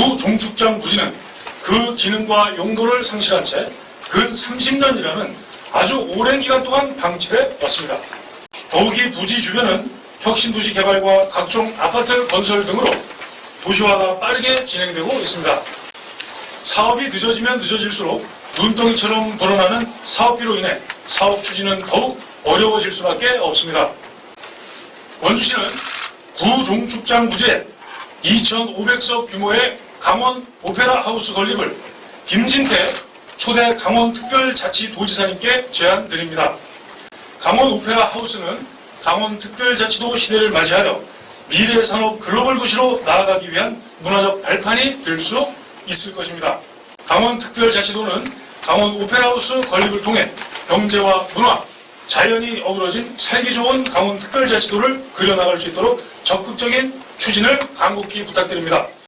구 종축장 부지는 그 기능과 용도를 상실한 채 근 30년이라는 아주 오랜 기간 동안 방치해 왔습니다. 더욱이 부지 주변은 혁신도시 개발과 각종 아파트 건설 등으로 도시화가 빠르게 진행되고 있습니다. 사업이 늦어지면 늦어질수록 눈덩이처럼 불어나는 사업비로 인해 사업 추진은 더욱 어려워질 수밖에 없습니다. 원주시는 구종축장 부지에 2,500석 규모의 강원 오페라 하우스 건립을 김진태 초대 강원특별자치도지사님께 제안드립니다. 강원 오페라 하우스는 강원 특별자치도 시대를 맞이하여 미래 산업 글로벌 도시로 나아가기 위한 문화적 발판이 될 수 있을 것입니다. 강원 특별자치도는 강원 오페라 하우스 건립을 통해 경제와 문화, 자연이 어우러진 살기 좋은 강원 특별자치도를 그려나갈 수 있도록 적극적인 추진을 간곡히 부탁드립니다.